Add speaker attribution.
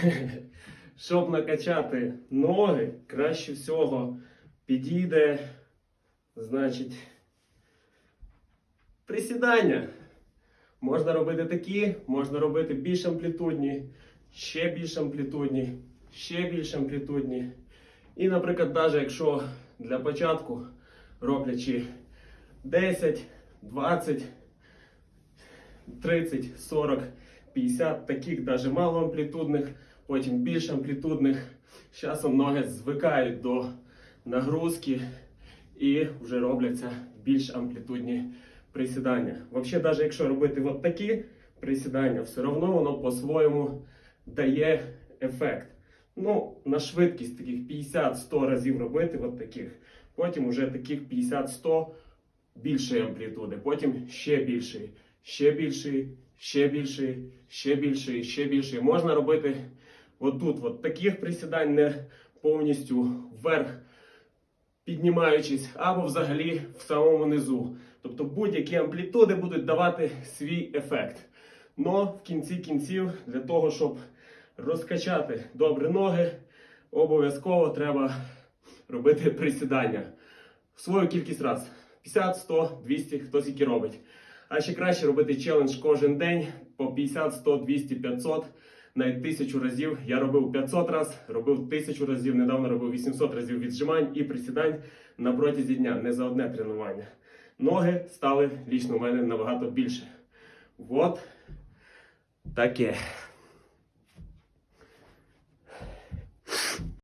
Speaker 1: Щоб накачати ноги, краще всього підійде, значить, присідання. Можна робити такі, можна робити більш амплітудні, ще більш амплітудні, ще більш амплітудні. І, наприклад, навіть якщо для початку роблячи 10, 20, 30, 40, 50 таких навіть малоамплітудних, потім більш амплітудних. З ноги звикають до нагрузки і вже робляться більш амплітудні присідання. Взагалі, навіть якщо робити от такі присідання, все одно воно по-своєму дає ефект. Ну, на швидкість таких 50-100 разів робити, от таких. Потім уже таких 50-100 більшої амплітуди, потім ще більший, ще більший, ще більший, ще більший, ще більший. Можна робити отут, от таких присідань не повністю вверх піднімаючись, або взагалі в самому низу. Тобто будь-які амплітуди будуть давати свій ефект. Но в кінці кінців, для того, щоб розкачати добре ноги, обов'язково треба робити присідання. В свою кількість раз. 50, 100, 200, хто скільки робить. А ще краще робити челендж кожен день по 50, 100, 200, 500, навіть тисячу разів. Я робив 500 разів, робив тисячу разів, недавно робив 800 разів віджимань і присідань на протязі дня, не за одне тренування. Ноги стали лічно у мене набагато більше. От таке.